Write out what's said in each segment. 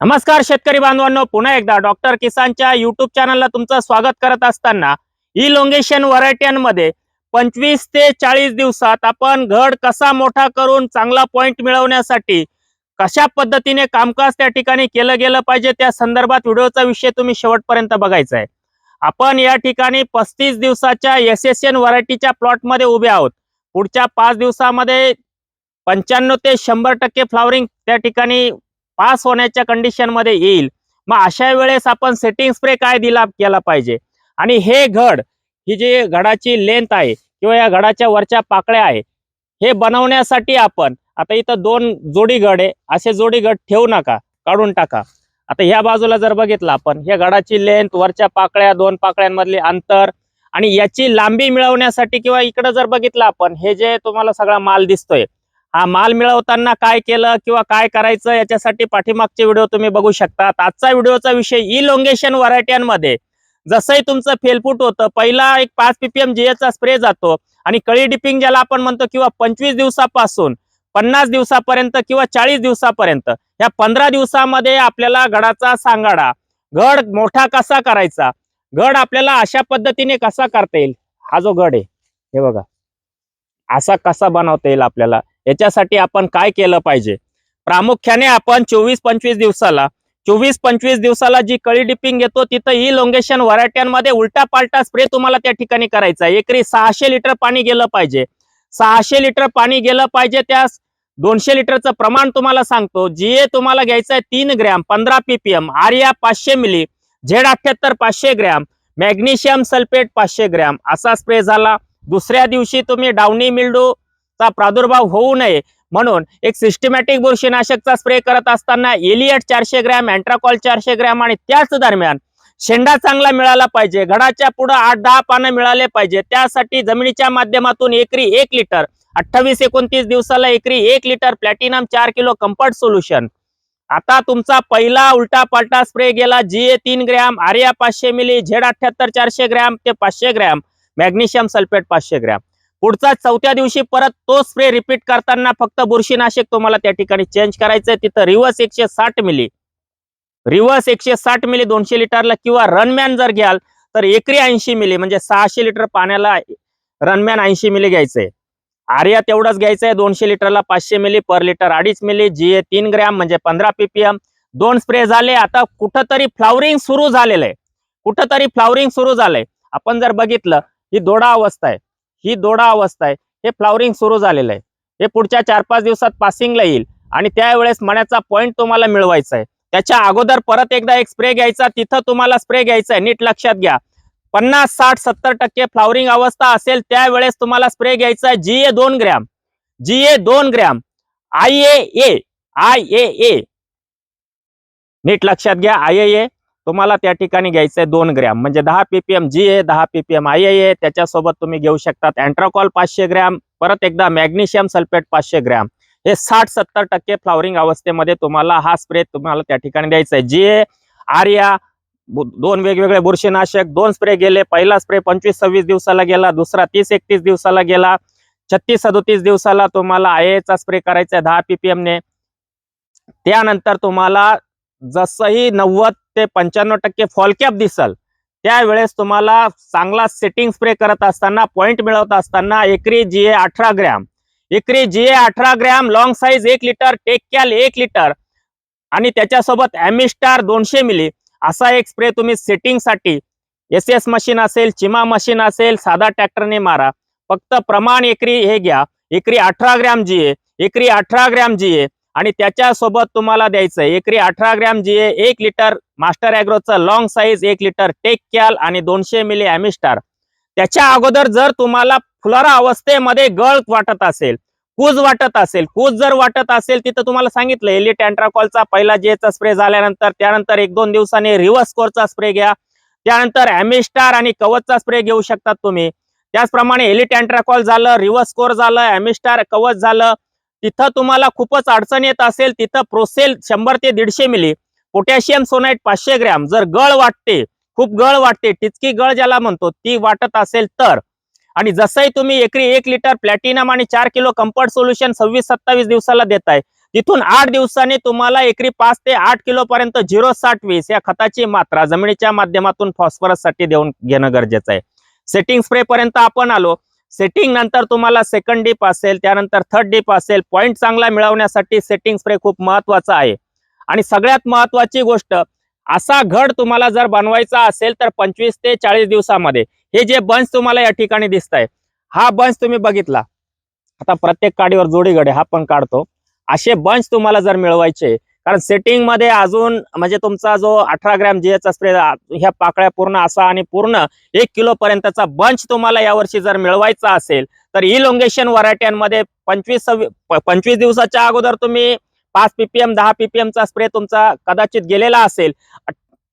नमस्कार शेतकरी बांधवांनो पुन्हा एकदा डॉक्टर किसानच्या युट्यूब चॅनलला तुमचं स्वागत करत असताना इलोंगेशन व्हरायट्यांमध्ये पंचवीस ते चाळीस दिवसात आपण घड कसा मोठा करून चांगला पॉइंट मिळवण्यासाठी कशा पद्धतीने कामकाज त्या ठिकाणी केलं गेलं पाहिजे त्या संदर्भात व्हिडिओचा विषय तुम्ही शेवटपर्यंत बघायचा आहे आपण या ठिकाणी पस्तीस दिवसाच्या एस एस एन व्हरायटीच्या प्लॉटमध्ये उभे आहोत. पुढच्या पाच दिवसामध्ये पंच्याण्णव ते शंभर टक्के फ्लावरिंग त्या ठिकाणी पास होण्याच्या कंडिशनमध्ये येईल. मग अशा वेळेस आपण सेटिंग स्प्रे काय दिला केला पाहिजे? आणि हे घड ही जी घडाची लेंथ आहे किंवा या घडाच्या वरच्या पाकळ्या आहे हे बनवण्यासाठी आपण आता इथं दोन जोडी घड आहे असे जोडी घड ठेवू नका काढून टाका. आता ह्या बाजूला जर बघितलं आपण ह्या घडाची लेंथ वरच्या पाकळ्या दोन पाकळ्यांमधले अंतर आणि याची लांबी मिळवण्यासाठी किंवा इकडं जर बघितलं आपण हे जे तुम्हाला सगळा माल दिसतोय हा माल मिळवताना काय केलं किंवा काय करायचं याच्यासाठी पाठीमागचे व्हिडिओ तुम्ही बघू शकता आजचा व्हिडिओचा विषय इलोंगेशन व्हरायट्यांमध्ये जसंही तुमचं फेलफूट होतं पहिला एक पाच पीपीएम चा स्प्रे जातो आणि कळी डिपिंग ज्याला आपण म्हणतो किंवा पंचवीस दिवसापासून पन्नास दिवसापर्यंत किंवा चाळीस दिवसापर्यंत या पंधरा दिवसामध्ये आपल्याला गडाचा सांगाडा गड मोठा कसा करायचा गड आपल्याला अशा पद्धतीने कसा करता येईल? हा जो गड आहे हे बघा. असा कसा बनवता येईल आपल्याला? याच्यासाठी आपण काय केलं पाहिजे? प्रामुख्याने आपण चोवीस पंचवीस दिवसाला चोवीस पंचवीस दिवसाला जी कळी डिपिंग येतो तिथं ही लोंगेशन व्हरायट्यांमध्ये उलटा पालटा स्प्रे तुम्हाला त्या ठिकाणी करायचा आहे. एकरी सहाशे लिटर पाणी गेलं पाहिजे. सहाशे लिटर पाणी गेलं पाहिजे त्यास दोनशे लिटरचं प्रमाण तुम्हाला सांगतो. जी तुम्हाला घ्यायचं आहे तीन ग्रॅम पंधरा पीपीएम आर्या पाचशे मिली झेड अठ्याहत्तर पाचशे ग्रॅम मॅग्नेशियम सल्फेट पाचशे ग्रॅम असा स्प्रे झाला. दुसऱ्या दिवशी तुम्ही डाउनी मिल्डू चा प्रादुर्भाव होऊ नये. म्हणून एक सिस्टमॅटिक बुरशीनाशकचा स्प्रे करत असताना एलियट चारशे ग्रॅम अँट्राकॉल चारशे ग्रॅम आणि त्याच दरम्यान शेंडा चांगला मिळाला पाहिजे. घडाच्या पुढे आठ दहा पानं मिळाले पाहिजे. त्यासाठी जमिनीच्या माध्यमातून एकरी एक लिटर अठ्ठावीस एकोणतीस दिवसाला एकरी एक लिटर प्लॅटिनम चार किलो कम्फर्ट सोल्युशन आता तुमचा पहिला उलटा पालटा स्प्रे गेला. जी ए तीन ग्रॅम आर्या पाचशे मिली झेड अठ्याहत्तर चारशे ग्रॅम ते पाचशे ग्रॅम मॅग्नेशियम सल्फेट पाचशे ग्रॅम. पुढचा चौथ्या दिवशी परत तो स्प्रे रिपीट करताना फक्त बुरशीनाशक तुम्हाला त्या ठिकाणी चेंज करायचंय. तिथं रिव्हर्स एकशे साठ मिली रिव्हर्स एकशे साठ मिली दोनशे लिटरला किंवा रनमॅन जर घ्याल तर एकरी ऐंशी मिली म्हणजे सहाशे लिटर पाण्याला रनमॅन ऐंशी मिली घ्यायचंय. आर्या तेवढंच घ्यायचंय दोनशे लिटरला पाचशे मिली पर लिटर अडीच मिली जी ए तीन ग्रॅम म्हणजे पंधरा पीपीएम दोन स्प्रे झाले आता कुठंतरी फ्लावरिंग सुरू झालेलं आहे कुठंतरी फ्लावरिंग सुरू झालंय. आपण जर बघितलं ही दोडा अवस्था आहे. ही दोडा अवस्था आहे. हे फ्लावरिंग सुरू झालेलं आहे. हे पुढच्या चार पाच दिवसात पासिंगला येईल. आणि त्यावेळेस मण्याचा पॉईंट तुम्हाला मिळवायचा आहे. त्याच्या अगोदर परत एकदा एक स्प्रे घ्यायचा तिथं तुम्हाला स्प्रे घ्यायचा आहे. नीट लक्षात घ्या. पन्नास साठ सत्तर टक्के फ्लावरिंग अवस्था असेल त्यावेळेस तुम्हाला स्प्रे घ्यायचा आहे. जी ए दोन ग्रॅम जी ए दोन gram I A A I A A नीट लक्षात घ्या. आय ए तुम्हाला त्या ठिकाणी घ्यायचंय दोन ग्रॅम. म्हणजे दहा पीपीएम जी ए दहा पीपीएम आय ए त्याच्यासोबत तुम्ही घेऊ शकतात अँट्राकॉल पाचशे ग्रॅम परत एकदा मॅग्नेशियम सल्फेट पाचशे ग्रॅम. हे साठ सत्तर टक्के फ्लॉवरिंग अवस्थेमध्ये तुम्हाला हा स्प्रे तुम्हाला त्या ठिकाणी द्यायचा आहे जी ए आर्या दोन वेगवेगळे बुरशीनाशक दोन स्प्रे गेले पहिला स्प्रे पंचवीस सव्वीस दिवसाला गेला दुसरा तीस एकतीस दिवसाला गेला छत्तीस सदोतीस दिवसाला तुम्हाला आय चा स्प्रे करायचा आहे दहा पीपीएम ने त्यानंतर तुम्हाला जसंही नव्वद ते पंच्याण्णव टक्के फॉलकॅप दिसल. त्यावेळेस तुम्हाला चांगला सेटिंग स्प्रे करत असताना पॉईंट मिळवत असताना एकरी जी ए अठरा ग्रॅम एकरी जी ए अठरा ग्रॅम लॉंग साईज एक लिटर टेक कॅल एक लिटर आणि त्याच्यासोबत ॲमिस्टार दोनशे मिली असा एक स्प्रे तुम्ही सेटिंगसाठी एस एस मशीन असेल चिमा मशीन असेल साधा ट्रॅक्टरने मारा. फक्त प्रमाण एकरी हे घ्या. एकरी अठरा ग्रॅम जी ए एकरी अठरा ग्रॅम जी ए आणि त्याच्यासोबत तुम्हाला द्यायचं एकरी अठरा ग्रॅम जी ए एक लिटर मास्टर ॲग्रोचं लॉंग साईज एक लिटर टेक कॅल आणि दोनशे मिली ॲमिस्टार. त्याच्या अगोदर जर तुम्हाला फुलारा अवस्थेमध्ये गळ वाटत असेल कूज वाटत असेल कूज जर वाटत असेल तिथं तुम्हाला सांगितलं एलिट अँट्राकॉलचा पहिला जेचा स्प्रे झाल्यानंतर त्यानंतर एक दोन दिवसांनी रिव्हर्स कोरचा स्प्रे घ्या. त्यानंतर ॲमिस्टार आणि कवचचा स्प्रे घेऊ शकतात तुम्ही. त्याचप्रमाणे एलिट अँट्राकॉल झालं रिव्हर्स कोर झालं ॲमिस्टार कवच झालं तिथं तुम्हाला खूपच अडचण येत असेल तिथं प्रोसेल शंभर ते दीडशे मिली. पोटॅशियम सोनाईट पाचशे ग्रॅम. जर गळ वाटते खूप गळ वाटते टिचकी गळ ज्याला म्हणतो ती वाटत असेल तर. आणि जसंही तुम्ही एकरी एक लिटर प्लॅटिनम आणि चार किलो कम्फर्ट सोल्युशन सव्वीस सत्तावीस दिवसाला देताय तिथून आठ दिवसांनी तुम्हाला एकरी पाच ते आठ किलो पर्यंत झिरो साठ वीस या खताची मात्रा जमिनीच्या माध्यमातून फॉस्फरससाठी देऊन घेणं गरजेचं आहे. सेटिंग स्प्रे पर्यंत आपण आलो. सेटिंग नंतर तुम्हाला सेकंड डीप असेल त्यानंतर थर्ड डीप असेल. पॉईंट चांगला मिळवण्यासाठी सेटिंग स्प्रे खूप महत्त्वाचा आहे. आणि सगळ्यात महत्वाची गोष्ट असा घड तुम्हाला जर बनवायचा असेल तर पंचवीस ते चाळीस दिवसामध्ये हे जे बंच तुम्हाला या ठिकाणी दिसत आहे हा बंच तुम्ही बघितला. आता प्रत्येक काडीवर जोडी घडे हा पण काढतो. असे बंच तुम्हाला जर मिळवायचे कारण सेटिंगमध्ये अजून म्हणजे तुमचा जो अठरा ग्रॅम जीएचा स्प्रे ह्या पाकळ्या पूर्ण असा आणि पूर्ण एक किलो पर्यंतचा बंच तुम्हाला यावर्षी जर मिळवायचा असेल तर इलोंगेशन व्हरायट्यांमध्ये पंचवीस सव्वी पंचवीस दिवसाच्या अगोदर तुम्ही पाच पीपीएम दहा पीपीएम चा स्प्रे तुमचा कदाचित गेलेला असेल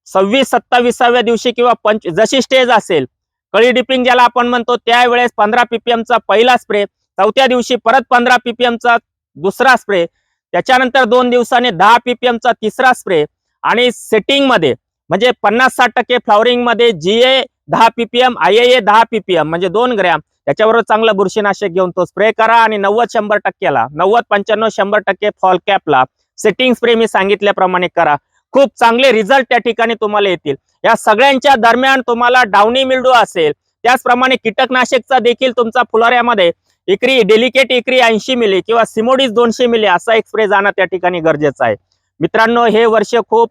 सव्वीस सत्तावीसाव्या दिवशी किंवा पंच जशी स्टेज असेल कळी डिपिंग ज्याला आपण म्हणतो त्यावेळेस पंधरा पीपीएम चा पहिला स्प्रे चौथ्या दिवशी परत पंधरा पीपीएम चा दुसरा स्प्रे त्याच्यानंतर दोन दिवसांनी दहा पीपीएम चा तिसरा स्प्रे आणि सेटिंगमध्ये म्हणजे पन्नास साठ टक्के फ्लॉवरिंगमध्ये जीए दहा पीपीएम आय ए दहा पीपीएम म्हणजे दोन ग्रॅम त्याच्याबरोबर चांगलं बुरशीनाशक घेऊन तो स्प्रे करा आणि नव्वद शंभर टक्क्याला नव्वद पंच्याण्णव शंभर टक्के फॉल कॅपला सेटिंग स्प्रे मी सांगितल्याप्रमाणे करा. खूप चांगले रिझल्ट त्या ठिकाणी तुम्हाला येतील. या सगळ्यांच्या दरम्यान तुम्हाला डावणी मिल्डू असेल त्याचप्रमाणे कीटकनाशकचा देखील तुमचा फुलाऱ्यामध्ये एकरी डेलिकेट एकरी ऐंशी मिली किंवा सिमोडीज दोनशे मिली असा एक स्प्रे जाणं त्या ठिकाणी गरजेचं आहे. मित्रांनो हे वर्ष खूप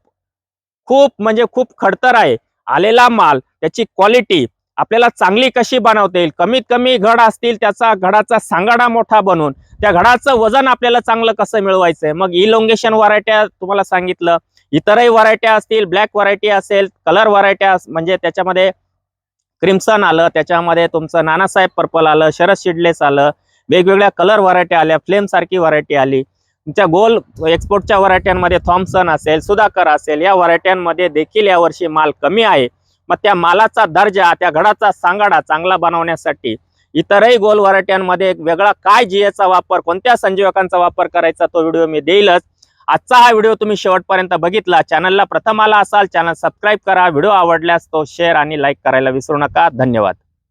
खूप म्हणजे खूप खडतर आहे. आलेला माल त्याची क्वालिटी आपल्याला चांगली कशी बनवता येईल? कमीत कमी घड असतील त्याचा घडाचा सांगाडा मोठा बनवून त्या घडाचं वजन आपल्याला चांगलं कसं मिळवायचंय? मग इलोंगेशन व्हरायट्या तुम्हाला सांगितलं. इतरही व्हरायट्या असतील ब्लॅक व्हरायटी असेल कलर व्हरायट्या म्हणजे त्याच्यामध्ये क्रिम्सन आलं त्याच्यामध्ये तुमचं नानासाहेब पर्पल आलं शरद शिडलेस आलं वेगवेगळ्या कलर व्हरायट्या आल्या फ्लेम सारखी व्हरायटी आली. तुमच्या गोल एक्सपोर्टच्या व्हरायट्यांमध्ये थॉम्सन असेल सुधाकर असेल या व्हरायट्यांमध्ये देखील यावर्षी माल कमी आहे. मग त्या मालाचा दर्जा त्या घडाचा सांगाडा चांगला बनवण्यासाठी इतरही गोल व्हरायट्यांमध्ये एक वेगळा काय जीएचा वापर कोणत्या संजीवकांचा वापर करायचा तो व्हिडिओ मी देईलच. आजचा हा व्हिडिओ तुम्ही शेवटपर्यंत बघितला चॅनलला प्रथम आला असाल चॅनल सबस्क्राईब करा. व्हिडिओ आवडल्यास तो शेअर आणि लाईक करायला विसरू नका. धन्यवाद.